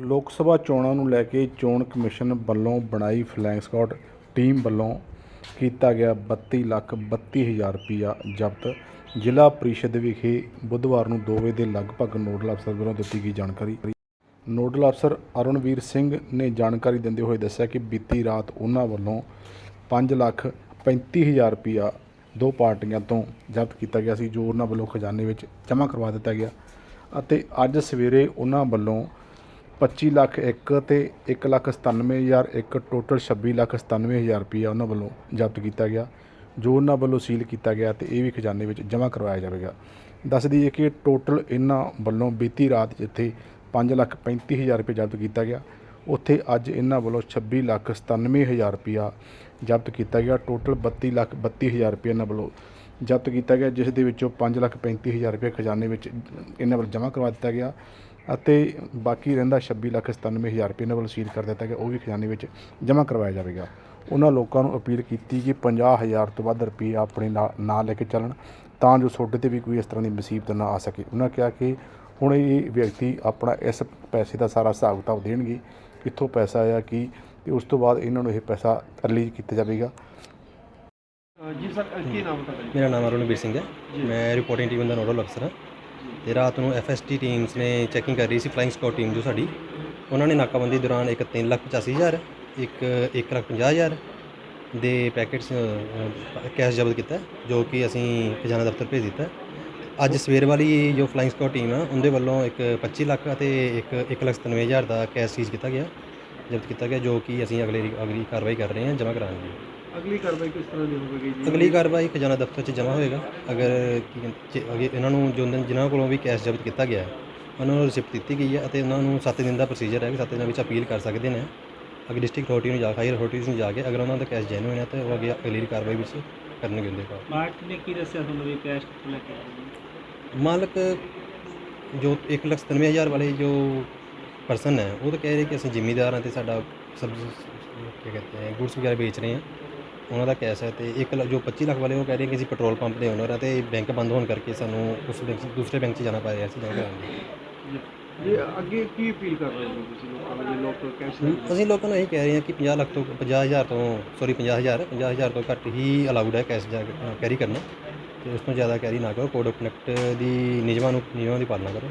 ਲੋਕ ਸਭਾ ਚੋਣਾਂ ਨੂੰ ਲੈ ਕੇ ਚੋਣ ਕਮਿਸ਼ਨ ਵੱਲੋਂ ਬਣਾਈ ਫਲੈਂਗ ਸਕਾਟ ਟੀਮ ਵੱਲੋਂ ਕੀਤਾ ਗਿਆ 32 ਲੱਖ 32 ਹਜ਼ਾਰ ਰੁਪਇਆ ਜ਼ਬਤ। ਜ਼ਿਲ੍ਹਾ ਪ੍ਰੀਸ਼ਦ ਵਿਖੇ ਬੁੱਧਵਾਰ ਨੂੰ 2 ਵਜੇ ਦੇ ਲਗਭਗ ਨੋਡਲ ਅਫਸਰ ਵੱਲੋਂ ਦਿੱਤੀ ਗਈ ਜਾਣਕਾਰੀ। ਨੋਡਲ ਅਫਸਰ ਅਰੁਣਵੀਰ ਸਿੰਘ ਨੇ ਜਾਣਕਾਰੀ ਦਿੰਦੇ ਹੋਏ ਦੱਸਿਆ ਕਿ ਬੀਤੀ ਰਾਤ ਉਹਨਾਂ ਵੱਲੋਂ 5 ਲੱਖ 35 ਹਜ਼ਾਰ ਰੁਪਇਆ ਦੋ ਪਾਰਟੀਆਂ ਤੋਂ ਜ਼ਬਤ ਕੀਤਾ ਗਿਆ ਸੀ, ਜੋ ਉਹਨਾਂ ਵੱਲੋਂ ਖਜ਼ਾਨੇ ਵਿੱਚ ਜਮ੍ਹਾਂ ਕਰਵਾ ਦਿੱਤਾ ਗਿਆ। ਅਤੇ ਅੱਜ ਸਵੇਰੇ ਉਹਨਾਂ ਵੱਲੋਂ 25 ਲੱਖ ਇੱਕ ਤੇ 1 ਲੱਖ 97 ਹਜ਼ਾਰ ਇੱਕ ਟੋਟਲ 26 ਲੱਖ 97 ਹਜ਼ਾਰ ਰੁਪਇਆ ਉਹਨਾਂ ਵੱਲੋਂ ਜ਼ਬਤ ਕੀਤਾ ਗਿਆ, ਜੋ ਉਹਨਾਂ ਵੱਲੋਂ ਸੀਲ ਕੀਤਾ ਗਿਆ ਤੇ ਇਹ ਵੀ ਖਜ਼ਾਨੇ ਵਿੱਚ ਜਮ੍ਹਾਂ ਕਰਵਾਇਆ ਜਾਵੇਗਾ। ਦੱਸ ਦਈਏ ਕਿ ਟੋਟਲ ਇਹਨਾਂ ਵੱਲੋਂ ਬੀਤੀ ਰਾਤ ਜਿੱਥੇ 5 ਲੱਖ 35 ਹਜ਼ਾਰ ਰੁਪਏ ਜ਼ਬਤ ਕੀਤਾ ਗਿਆ। ਉੱਥੇ ਅੱਜ ਇਹਨਾਂ ਵੱਲੋਂ 26 ਲੱਖ 97 ਹਜ਼ਾਰ ਰੁਪਇਆ ਜ਼ਬਤ ਕੀਤਾ ਗਿਆ। ਟੋਟਲ 32 ਲੱਖ 32 ਹਜ਼ਾਰ ਰੁਪਏ ਇਹਨਾਂ ਵੱਲੋਂ ਜ਼ਬਤ ਕੀਤਾ ਗਿਆ, ਜਿਸ ਦੇ ਵਿੱਚੋਂ 5 ਲੱਖ 35 ਹਜ਼ਾਰ ਰੁਪਏ ਖਜ਼ਾਨੇ ਵਿੱਚ ਇਹਨਾਂ ਵੱਲੋਂ ਜਮ੍ਹਾਂ ਕਰਵਾ ਦਿੱਤਾ ਗਿਆ। ਅਤੇ ਬਾਕੀ ਰਹਿੰਦਾ 26 ਲੱਖ 97 ਹਜ਼ਾਰ ਰੁਪਏ ਇਹਨਾਂ ਵੱਲੋਂ ਸੀਲ ਕਰ ਦਿੱਤਾ ਗਿਆ। ਉਹ ਵੀ ਖਜ਼ਾਨੇ ਵਿੱਚ ਜਮ੍ਹਾਂ ਕਰਵਾਇਆ ਜਾਵੇਗਾ। ਉਹਨਾਂ ਲੋਕਾਂ ਨੂੰ ਅਪੀਲ ਕੀਤੀ ਕਿ 50 ਹਜ਼ਾਰ ਤੋਂ ਵੱਧ ਰੁਪਏ ਆਪਣੇ ਨਾਲ ਨਾ ਲੈ ਕੇ ਚੱਲਣ ਤਾਂ ਜੋ ਤੁਹਾਡੇ ਤੇ ਵੀ ਕੋਈ ਇਸ ਤਰ੍ਹਾਂ ਦੀ ਮੁਸੀਬਤ ਨਾ ਆ ਸਕੇ। ਉਹਨਾਂ ਕਿਹਾ ਕਿ ਹੁਣ ਇਹ ਵਿਅਕਤੀ ਆਪਣਾ ਇਸ ਪੈਸੇ ਦਾ ਸਾਰਾ ਹਿਸਾਬ ਕਿਤਾਬ ਦੇਣਗੇ ਕਿੱਥੋਂ ਪੈਸਾ ਆਇਆ ਕੀ ਤੇ ਉਸ ਤੋਂ ਬਾਅਦ ਇਹਨਾਂ ਨੂੰ ਇਹ ਪੈਸਾ ਰਿਲੀਜ਼ ਕੀਤਾ ਜਾਵੇਗਾ। ਜੀ ਸਰ ਕੀ ਨਾਮ ਤੁਹਾਡਾ ਜੀ? ਮੇਰਾ ਨਾਮ ਅਰੁਣਵੀਰ ਸਿੰਘ ਹੈ। ਮੈਂ ਰਿਪੋਰਟਿੰਗ ਟੀਮ ਦਾ ਨੋਡਲ ਅਫਸਰ ਹਾਂ। ਤੇ ਰਾਤ ਨੂੰ ਐਫਐਸਟੀ ਟੀਮਸ ਨੇ ਚੈਕਿੰਗ ਕਰ ਰਹੀ ਸੀ ਫਲਾਈਂਗ ਸਕਾਟ ਟੀਮ ਜੋ ਸਾਡੀ, ਉਹਨਾਂ ਨੇ ਨਾਕਾਬੰਦੀ ਦੌਰਾਨ ਇੱਕ 3 ਲੱਖ 85 ਹਜ਼ਾਰ, ਇੱਕ 1 ਲੱਖ 50 ਹਜ਼ਾਰ ਦੇ ਪੈਕੇਟਸ ਕੈਸ਼ ਜ਼ਬਤ ਕੀਤਾ, ਜੋ ਕਿ ਅਸੀਂ ਖਜ਼ਾਨਾ ਦਫ਼ਤਰ ਭੇਜ ਦਿੱਤਾ। ਅੱਜ ਸਵੇਰ ਵਾਲੀ ਜੋ ਫਲਾਈਂਗ ਸਕਾਟ ਟੀਮ ਆ, ਉਹਦੇ ਵੱਲੋਂ ਇੱਕ 25 ਲੱਖ ਅਤੇ ਇੱਕ 1 ਲੱਖ 97 ਹਜ਼ਾਰ ਦਾ ਕੈਸ਼ ਸੀਜ਼ ਕੀਤਾ ਗਿਆ, ਜ਼ਬਤ ਕੀਤਾ ਗਿਆ, ਜੋ ਕਿ ਅਸੀਂ ਅਗਲੇ ਅਗਲੀ ਕਾਰਵਾਈ ਕਰ ਰਹੇ ਹਾਂ, ਜਮ੍ਹਾਂ ਕਰਾਉਣ ਦੀ ਅਗਲੀ ਕਾਰਵਾਈ ਕਿਸ ਤਰ੍ਹਾਂ ਦੀ ਹੋਵੇਗੀ ਜੀ? ਅਗਲੀ ਕਾਰਵਾਈ ਖਜ਼ਾਨਾ ਦਫ਼ਤਰ 'ਚ ਜਮ੍ਹਾਂ ਹੋਏਗਾ। ਅਗਰ ਕੀ ਕਹਿੰਦੇ- ਜੇ ਅਗੇ ਇਹਨਾਂ ਨੂੰ ਜੋ ਜਿਨ੍ਹਾਂ ਕੋਲੋਂ ਵੀ ਕੈਸ਼ ਜ਼ਬਤ ਕੀਤਾ ਗਿਆ ਹੈ, ਉਹਨਾਂ ਨੂੰ ਰਿਸਿਪਟ ਦਿੱਤੀ ਗਈ ਹੈ ਅਤੇ ਉਹਨਾਂ ਨੂੰ 7 ਦਿਨ ਦਾ ਪ੍ਰੋਸੀਜਰ ਹੈ ਕਿ 7 ਦਿਨਾਂ ਵਿੱਚ ਅਪੀਲ ਕਰ ਸਕਦੇ ਨੇ। ਅਗਰ ਡਿਸਟ੍ਰਿਕਟ ਅਥਾਰਟੀ ਨੂੰ ਜਾ ਹਾਇਰ ਅਥਾਰਟੀਜ਼ ਨੂੰ ਜਾ ਕੇ ਅਗਰ ਉਹਨਾਂ ਦਾ ਕੈਸ਼ ਜੈਨੂਇਨ ਹੈ ਤਾਂ ਉਹ ਅੱਗੇ ਅਗਲੀ ਕਾਰਵਾਈ ਵਿੱਚ ਕਰਨਗੇ ਉਹਦੇ ਬਾਅਦ ਮਾਰਟ ਨੇ ਕੀ ਦੱਸਿਆ ਤੁਹਾਨੂੰ ਵੀ ਕੈਸ਼ ਕਿੱਥੋਂ ਲੈ ਕੇ ਆਏ? ਮਾਲਕ ਜੋ 1 ਲੱਖ 97 ਹਜ਼ਾਰ ਵਾਲੇ ਜੋ ਪਰਸਨ ਹੈ ਉਹ ਤਾਂ ਕਹਿ ਰਹੇ ਕਿ ਅਸੀਂ ਜ਼ਿਮੀਦਾਰ ਹਾਂ ਤੇ ਸਾਡਾ ਸਬਜ਼ੀ ਕੀ ਕਹਿੰਦੇ ਹੈ ਗੁड्स ਵਗੈਰਾ ਵੇਚ ਰਹੇ ਹਾਂ। ਉਹਨਾਂ ਦਾ ਕੈਸ਼ ਹੈ ਤੇ 1 ਲੱਖ ਜੋ 25 ਲੱਖ ਵਾਲੇ ਉਹ ਕਹਿ ਰਹੇ ਕਿ ਅਸੀਂ ਪੈਟਰੋਲ ਪੰਪ ਦੇ ਓਨਰ ਹਾਂ ਤੇ ਬੈਂਕ ਬੰਦ ਹੋਣ ਕਰਕੇ ਸਾਨੂੰ ਉਸ ਬੈਂਕ ਦੂਸਰੇ ਬੈਂਕ 'ਚ ਜਾਣਾ ਪੈ ਰਿਹਾ ਸੀ ਜਮ੍ਹਾਂ ਕਰਾਉਣ ਲਈ ਜੀ ਅੱਗੇ ਕੀ ਅਪੀਲ ਕਰ ਰਹੇ ਹੋ ਤੁਸੀਂ ਲੋਕਾਂ ਨੂੰ ਜੇ ਲੋਕ ਕੈਸ਼ ਅਸੀਂ ਲੋਕਾਂ ਨੂੰ ਇਹ ਕਹਿ ਰਹੇ ਹਾਂ ਕਿ 50 ਲੱਖ ਤੋਂ 50000 ਤੋਂ ਸੌਰੀ 50000 50000 ਤੋਂ ਘੱਟ ਹੀ ਅਲਾਉਡ ਹੈ ਕੈਸ਼ ਜਾ ਕੈਰੀ ਕਰਨਾ। ਤੇ ਉਸ ਤੋਂ ਜ਼ਿਆਦਾ ਕੈਰੀ ਨਾ ਕਰੋ ਕੋਡ ਆਫ ਕਨੈਕਟ ਦੀ ਨਿਯਮਾਂ ਨੂੰ ਨਿਯਮਾਂ ਦੀ ਪਾਲਣਾ ਕਰੋ।